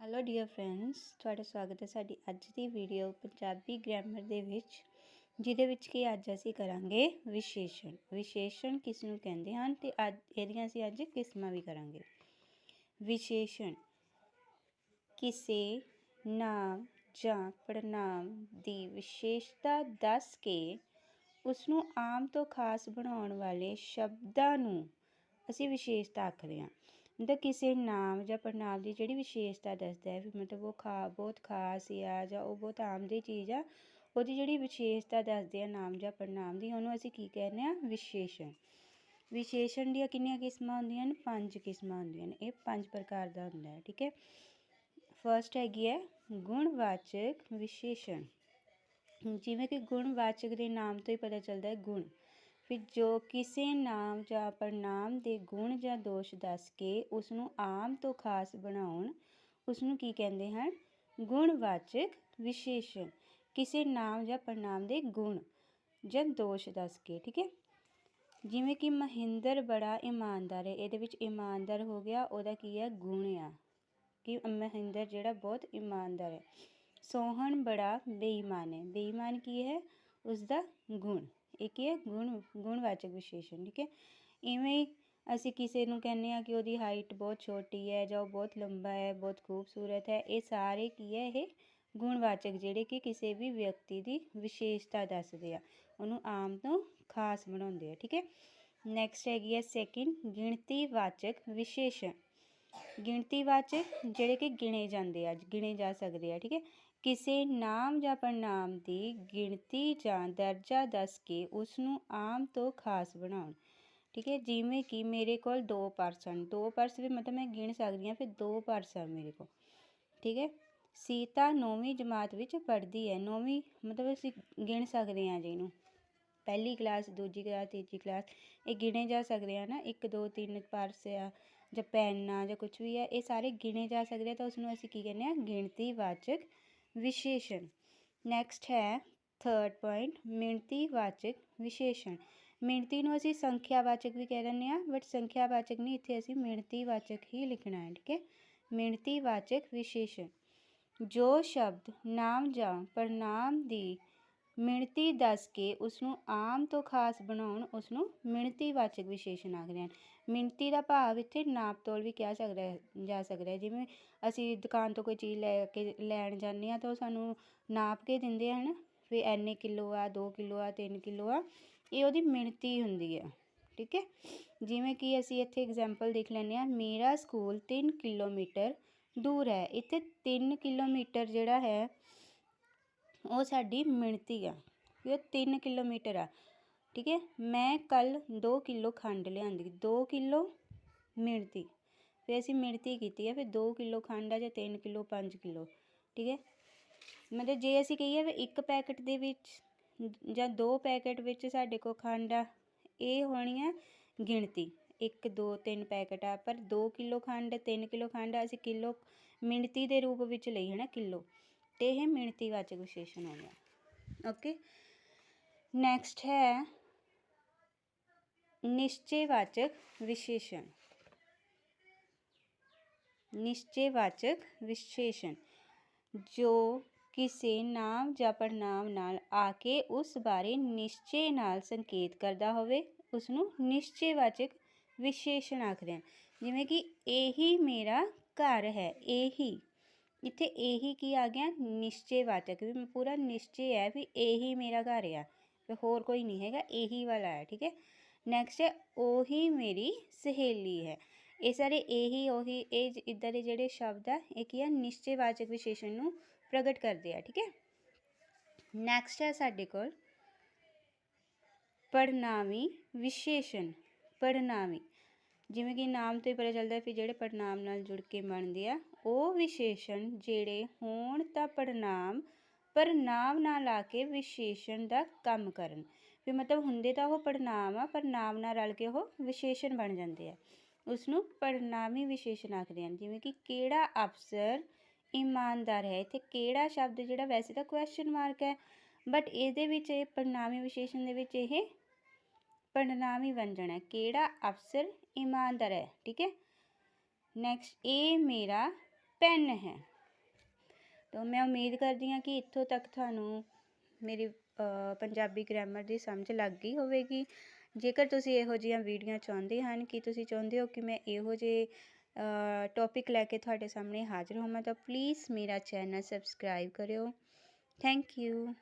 Hello dear friends ਤੁਹਾਡਾ ਸਵਾਗਤ ਹੈ ਸਾਡੀ ਅੱਜ ਦੀ ਵੀਡੀਓ ਪੰਜਾਬੀ ਗ੍ਰਾਮਰ ਦੇ ਵਿੱਚ, ਜਿਹਦੇ ਵਿੱਚ ਕਿ ਅੱਜ ਅਸੀਂ ਕਰਾਂਗੇ ਵਿਸ਼ੇਸ਼ਣ। ਵਿਸ਼ੇਸ਼ਣ ਕਿਸ ਨੂੰ ਕਹਿੰਦੇ ਹਨ ਤੇ ਅੱਜ ਇਹਦੀਆਂ ਅਸੀਂ ਅੱਜ ਕਿਸਮਾਂ ਵੀ ਕਰਾਂਗੇ। ਵਿਸ਼ੇਸ਼ਣ, ਕਿਸੇ ਨਾਮ ਜਾਂ ਪੜਨਾਮ ਦੀ ਵਿਸ਼ੇਸ਼ਤਾ ਦੱਸ ਕੇ ਉਸ ਨੂੰ ਆਮ ਤੋਂ ਖਾਸ ਬਣਾਉਣ ਵਾਲੇ ਸ਼ਬਦਾਂ ਨੂੰ ਅਸੀਂ ਵਿਸ਼ੇਸ਼ਤਾ ਆਖਦੇ ਹਾਂ। ਮਤਲਬ ਕਿਸੇ ਨਾਮ ਜਾਂ ਪ੍ਰਣਾਮ ਦੀ ਜਿਹੜੀ ਵਿਸ਼ੇਸ਼ਤਾ ਦੱਸਦਾ ਹੈ ਵੀ ਮਤਲਬ ਉਹ ਖਾ, ਬਹੁਤ ਖਾਸ ਆ ਜਾਂ ਉਹ ਬਹੁਤ ਆਮ ਦੀ ਚੀਜ਼ ਆ, ਉਹਦੀ ਜਿਹੜੀ ਵਿਸ਼ੇਸ਼ਤਾ ਦੱਸਦੇ ਆ ਨਾਮ ਜਾਂ ਪ੍ਰਣਾਮ ਦੀ, ਉਹਨੂੰ ਅਸੀਂ ਕੀ ਕਹਿੰਦੇ ਆ? ਵਿਸ਼ੇਸ਼ਣ। ਵਿਸ਼ੇਸ਼ਣ ਦੀਆਂ ਕਿੰਨੀਆਂ ਕਿਸਮਾਂ ਹੁੰਦੀਆਂ ਨੇ ਪੰਜ ਕਿਸਮਾਂ ਹੁੰਦੀਆਂ ਨੇ। ਇਹ ਪੰਜ ਪ੍ਰਕਾਰ ਦਾ ਹੁੰਦਾ ਹੈ, ਠੀਕ ਹੈ? ਫਰਸਟ ਹੈਗੀ ਹੈ ਗੁਣਵਾਚਕ ਵਿਸ਼ੇਸ਼ਣ। ਜਿਵੇਂ ਕਿ ਗੁਣਵਾਚਕ ਦੇ ਨਾਮ ਤੋਂ ਹੀ ਪਤਾ ਚੱਲਦਾ ਹੈ ਗੁਣ। ਫਿਰ ਜੋ ਕਿਸੇ ਨਾਮ ਜਾਂ ਪੜਨਾਮ ਦੇ ਗੁਣ ਜਾਂ ਦੋਸ਼ ਦੱਸ ਕੇ ਉਸ ਨੂੰ ਆਮ ਤੋਂ ਖਾਸ ਬਣਾਉਣ ਉਸ ਨੂੰ ਕੀ ਕਹਿੰਦੇ ਹਨ? ਗੁਣਵਾਚਕ ਵਿਸ਼ੇਸ਼ਣ, ਕਿਸੇ ਨਾਮ ਜਾਂ ਪੜਨਾਮ ਦੇ ਗੁਣ ਜਾਂ ਦੋਸ਼ ਦੱਸ ਕੇ, ਠੀਕ ਹੈ? ਜਿਵੇਂ ਕਿ ਮਹਿੰਦਰ ਬੜਾ ਇਮਾਨਦਾਰ ਹੈ, ਇਹਦੇ ਵਿੱਚ ਇਮਾਨਦਾਰ ਹੋ ਗਿਆ, ਉਹਦਾ ਕੀ ਹੈ? ਗੁਣ ਆ। ਕਿ ਮਹਿੰਦਰ ਜਿਹੜਾ ਬਹੁਤ ਇਮਾਨਦਾਰ ਹੈ। ਸੋਹਣ ਬੜਾ ਬੇਈਮਾਨ ਹੈ। ਬੇਈਮਾਨ ਕੀ ਹੈ? ਉਸ ਦਾ ਗੁਣ। ਇਹ ਕੀ ਹੈ ਗੁਣ, ਗੁਣਵਾਚਕ ਵਿਸ਼ੇਸ਼ਣ, ਠੀਕ ਹੈ? ਇਵੇਂ ਹੀ ਅਸੀਂ ਕਿਸੇ ਨੂੰ ਕਹਿੰਦੇ ਆ ਕਿ ਉਹਦੀ ਹਾਈਟ ਬਹੁਤ ਛੋਟੀ ਹੈ ਜਾਂ ਉਹ ਬਹੁਤ ਲੰਬਾ ਹੈ, ਬਹੁਤ ਖੂਬਸੂਰਤ ਹੈ, ਇਹ ਸਾਰੇ ਕੀ ਹੈ ਇਹ ਗੁਣਵਾਚਕ ਜਿਹੜੇ ਕਿ ਕਿਸੇ ਵੀ ਵਿਅਕਤੀ ਦੀ ਵਿਸ਼ੇਸ਼ਤਾ ਦੱਸਦੇ ਆ। ਉਹਨੂੰ ਆਮ ਤੋਂ ਖਾਸ ਬਣਾਉਂਦੇ ਆ, ਠੀਕ ਹੈ? ਨੈਕਸਟ ਹੈਗੀ ਹੈ ਸੈਕਿੰਡ ਗਿਣਤੀਵਾਚਕ ਵਿਸ਼ੇਸ਼ਣ। ਗਿਣਤੀਵਾਚਕ ਜਿਹੜੇ ਕਿ ਗਿਣੇ ਜਾਂਦੇ ਆ, ਗਿਣੇ ਜਾ ਸਕਦੇ ਆ, ਠੀਕ ਹੈ? ਕਿਸੇ ਨਾਮ ਜਾਂ ਪੜਨਾਮ ਦੀ ਗਿਣਤੀ ਜਾਂ ਦਰਜਾ ਦੱਸ ਕੇ ਉਸ ਨੂੰ ਆਮ ਤੋਂ ਖਾਸ ਬਣਾਉਣ। ਠੀਕ ਹੈ, ਜਿਵੇਂ ਕਿ ਮੇਰੇ ਕੋਲ ਦੋ ਪਰਸ ਹਨ। ਦੋ ਪਰਸ ਵੀ ਮਤਲਬ ਮੈਂ ਗਿਣ ਸਕਦੀ ਹਾਂ, ਫਿਰ ਦੋ ਪਰਸ ਆ ਮੇਰੇ ਕੋਲ। ਠੀਕ ਹੈ, ਸੀਤਾ ਨੌਵੀਂ ਜਮਾਤ ਵਿੱਚ ਪੜ੍ਹਦੀ ਹੈ। ਨੌਵੀਂ ਮਤਲਬ ਅਸੀਂ ਗਿਣ ਸਕਦੇ ਹਾਂ ਜੀ ਇਹਨੂੰ। ਪਹਿਲੀ ਕਲਾਸ ਦੂਜੀ ਕਲਾਸ ਤੀਜੀ ਕਲਾਸ ਇਹ ਗਿਣੇ ਜਾ ਸਕਦੇ ਆ ਨਾ। 1 2 3 ਪਰਸ ਆ ਜਾਂ ਪੈਨ ਆ ਜਾਂ ਕੁਝ ਵੀ ਆ, ਇਹ ਸਾਰੇ ਗਿਣੇ ਜਾ ਸਕਦੇ ਆ। ਤਾਂ ਉਸ ਨੂੰ ਅਸੀਂ ਕੀ ਕਹਿੰਦੇ ਆ? ਗਿਣਤੀ ਵਾਚਕ ਨੈਕਸਟ ਹੈ ਥਰਡ ਪੁਆਇੰਟ ਮਿਣਤੀਵਾਚਕ ਵਿਸ਼ੇਸ਼ਣ ਮਿਣਤੀ ਨੂੰ ਅਸੀਂ ਸੰਖਿਆਵਾਚਕ ਵੀ ਕਹਿ ਦਿੰਦੇ ਆ ਬਟ ਸੰਖਿਆਵਾਚਕ ਨਹੀਂ ਇੱਥੇ ਅਸੀਂ ਮਿਣਤੀਵਾਚਕ ਹੀ ਲਿਖਣਾ ਹੈ ਠੀਕ ਹੈ ਮਿਣਤੀਵਾਚਕ ਵਿਸ਼ੇਸ਼ਣ ਜੋ ਸ਼ਬਦ ਨਾਮ ਜਾਂ ਪੜਨਾਮ ਦੀ ਮਿਣਤੀ ਦੱਸ ਕੇ ਉਸ ਨੂੰ ਆਮ ਤੋਂ ਖਾਸ ਬਣਾਉਣ ਉਸ ਨੂੰ ਮਿਣਤੀਵਾਚਕ ਵਿਸ਼ੇਸ਼ਣ ਆਖਦੇ ਹਨ। ਮਿਣਤੀ ਦਾ ਭਾਵ ਇੱਥੇ ਨਾਪ ਤੋਲ ਵੀ ਕਿਹਾ ਸਕਦਾ ਹੈ, ਜਾ ਸਕਦਾ ਹੈ। ਜਿਵੇਂ ਅਸੀਂ ਦੁਕਾਨ ਤੋਂ ਕੋਈ ਚੀਜ਼ ਲੈ ਕੇ ਲੈਣ ਜਾਂਦੇ ਹਾਂ ਤਾਂ ਉਹ ਸਾਨੂੰ ਨਾਪ ਕੇ ਦਿੰਦੇ ਹਨ, ਵੀ ਐਨੇ ਕਿਲੋ ਆ 2 ਕਿਲੋ ਆ 3 ਕਿਲੋ ਆ, ਇਹ ਉਹਦੀ ਮਿਣਤੀ ਹੁੰਦੀ ਹੈ ਠੀਕ ਹੈ? ਜਿਵੇਂ ਕਿ ਅਸੀਂ ਇੱਥੇ ਐਗਜ਼ਾਮਪਲ ਦੇਖ ਲੈਂਦੇ ਹਾਂ, ਮੇਰਾ ਸਕੂਲ 3 ਕਿਲੋਮੀਟਰ ਦੂਰ ਹੈ, ਇੱਥੇ 3 ਕਿਲੋਮੀਟਰ ਜਿਹੜਾ ਹੈ ਉਹ ਸਾਡੀ ਮਿਣਤੀ ਆ ਵੀ ਉਹ 3 ਕਿਲੋਮੀਟਰ ਆ। ਠੀਕ ਹੈ? ਮੈਂ ਕੱਲ 2 ਕਿਲੋ ਖੰਡ ਲਿਆਂਦੀ 2 ਕਿਲੋ ਮਿਣਤੀ। ਫਿਰ ਅਸੀਂ ਮਿਣਤੀ ਕੀਤੀ ਹੈ ਫਿਰ 2 ਕਿਲੋ ਖੰਡ ਆ ਜਾਂ 3 ਕਿਲੋ 5 ਕਿਲੋ। ਠੀਕ ਹੈ? ਮਤਲਬ ਜੇ ਅਸੀਂ ਕਹੀਏ ਵੀ ਇੱਕ ਪੈਕਟ ਦੇ ਵਿੱਚ ਜਾਂ ਦੋ ਪੈਕਟ ਵਿੱਚ ਸਾਡੇ ਕੋਲ ਖੰਡ ਆ, ਇਹ ਹੋਣੀ ਆ ਗਿਣਤੀ। 1 2 3 ਪੈਕਟ ਆ, ਪਰ 2 ਕਿਲੋ ਖੰਡ 3 ਕਿਲੋ ਖੰਡ ਅਸੀਂ ਕਿਲੋ ਮਿਣਤੀ ਦੇ ਰੂਪ ਵਿੱਚ ਲਈ, ਹੈ ਨਾ? ਕਿਲੋ। ਤੇ ਇਹ ਮਿਣਤੀਵਾਚਕ ਵਿਸ਼ੇਸ਼ਣ ਹੋ ਗਿਆ ਓਕੇ ਨੈਕਸਟ ਹੈ ਨਿਸ਼ਚੈਵਾਚਕ ਵਿਸ਼ੇਸ਼ਣ ਨਿਸ਼ਚੈਵਾਚਕ ਵਿਸ਼ੇਸ਼ਣ ਜੋ ਕਿਸੇ ਨਾਮ ਜਾਂ ਪੜਨਾਮ ਨਾਲ ਆ ਕੇ ਉਸ ਬਾਰੇ ਨਿਸ਼ਚੇ ਨਾਲ ਸੰਕੇਤ ਕਰਦਾ ਹੋਵੇ ਉਸ ਨੂੰ ਨਿਸ਼ਚੈਵਾਚਕ ਵਿਸ਼ੇਸ਼ਣ ਆਖਦੇ ਹਨ ਜਿਵੇਂ ਕਿ ਇਹੀ ਮੇਰਾ ਘਰ ਹੈ ਇਹੀ ਇੱਥੇ ਇਹੀ ਕੀ ਆ ਗਿਆ ਨਿਸ਼ਚੈਵਾਚਕ ਵੀ ਪੂਰਾ ਨਿਸ਼ਚੈ ਹੈ ਵੀ ਇਹੀ ਮੇਰਾ ਘਰ ਆ ਤੇ ਹੋਰ ਕੋਈ ਨਹੀਂ ਹੈਗਾ ਇਹੀ ਵਾਲਾ ਹੈ ਠੀਕ ਹੈ ਨੈਕਸਟ ਹੈ ਉਹੀ ਮੇਰੀ ਸਹੇਲੀ ਹੈ ਇਹ ਸਾਰੇ ਇਹੀ ਉਹੀ ਇਹ ਇਦਾਂ ਦੇ ਜਿਹੜੇ ਸ਼ਬਦ ਆ ਇਹ ਕੀ ਆ ਨਿਸ਼ਚੈਵਾਚਕ ਵਿਸ਼ੇਸ਼ਣ ਨੂੰ ਪ੍ਰਗਟ ਕਰਦੇ ਆ ਠੀਕ ਹੈ ਨੈਕਸਟ ਹੈ ਸਾਡੇ ਕੋਲ ਪੜਨਾਮੀ ਵਿਸ਼ੇਸ਼ਣ ਪੜਨਾਮੀ ਜਿਵੇਂ ਕਿ ਨਾਮ ਤੋਂ ਹੀ ਪਤਾ ਚੱਲਦਾ ਵੀ ਜਿਹੜੇ ਪੜਨਾਮ ਨਾਲ ਜੁੜ ਕੇ ਬਣਦੇ ਆ ਉਹ ਵਿਸ਼ੇਸ਼ਣ ਜਿਹੜੇ ਹੋਣ ਤਾਂ ਪੜਨਾਮ ਪਰ ਨਾਮ ਨਾਲ ਲਾ ਕੇ ਵਿਸ਼ੇਸ਼ਣ ਦਾ ਕੰਮ ਕਰਨ। ਵੀ ਮਤਲਬ ਹੁੰਦੇ ਤਾਂ ਉਹ ਪੜਨਾਮ ਆ, ਪਰ ਨਾਮ ਨਾਲ ਰਲ ਕੇ ਉਹ ਵਿਸ਼ੇਸ਼ਣ ਬਣ ਜਾਂਦੇ ਆ। ਉਸ ਨੂੰ ਪੜਨਾਮੀ ਵਿਸ਼ੇਸ਼ਣ ਆਖਦੇ ਹਨ। ਜਿਵੇਂ ਕਿ ਕਿਹੜਾ ਅਫਸਰ ਇਮਾਨਦਾਰ ਹੈ? ਇੱਥੇ ਕਿਹੜਾ ਸ਼ਬਦ ਜਿਹੜਾ ਵੈਸੇ ਤਾਂ ਕੁਐਸਚਨ ਮਾਰਕ ਹੈ ਬਟ ਇਹਦੇ ਵਿੱਚ ਇਹ ਪੜਨਾਮੀ ਵਿਸ਼ੇਸ਼ਣ ਦੇ ਵਿੱਚ ਇਹ ਪੜਨਾਮੀ ਵੰਜਨ ਹੈ। ਕਿਹੜਾ ਅਫਸਰ ਇਮਾਨਦਾਰ ਹੈ? ਠੀਕ ਹੈ। ਨੈਕਸਟ ਇਹ ਮੇਰਾ ਪੈਨ ਹੈ। ਤਾਂ ਮੈਂ ਉਮੀਦ ਕਰਦੀ ਹਾਂ ਕਿ ਇੱਥੋਂ ਤੱਕ ਤੁਹਾਨੂੰ ਮੇਰੀ ਪੰਜਾਬੀ ਗ੍ਰਾਮਰ ਦੀ ਸਮਝ ਲੱਗ ਗਈ ਹੋਵੇਗੀ। ਜੇਕਰ ਤੁਸੀਂ ਇਹੋ ਜਿਹੀਆਂ ਵੀਡੀਓ ਚਾਹੁੰਦੇ ਹਨ, ਕਿ ਤੁਸੀਂ ਚਾਹੁੰਦੇ ਹੋ ਕਿ ਮੈਂ ਇਹੋ ਜਿਹੇ ਟੌਪਿਕ ਲੈ ਕੇ ਤੁਹਾਡੇ ਸਾਹਮਣੇ ਹਾਜ਼ਰ ਹੋਵਾਂ, ਤਾਂ ਪਲੀਜ਼ ਮੇਰਾ ਚੈਨਲ ਸਬਸਕ੍ਰਾਈਬ ਕਰਿਓ। Thank you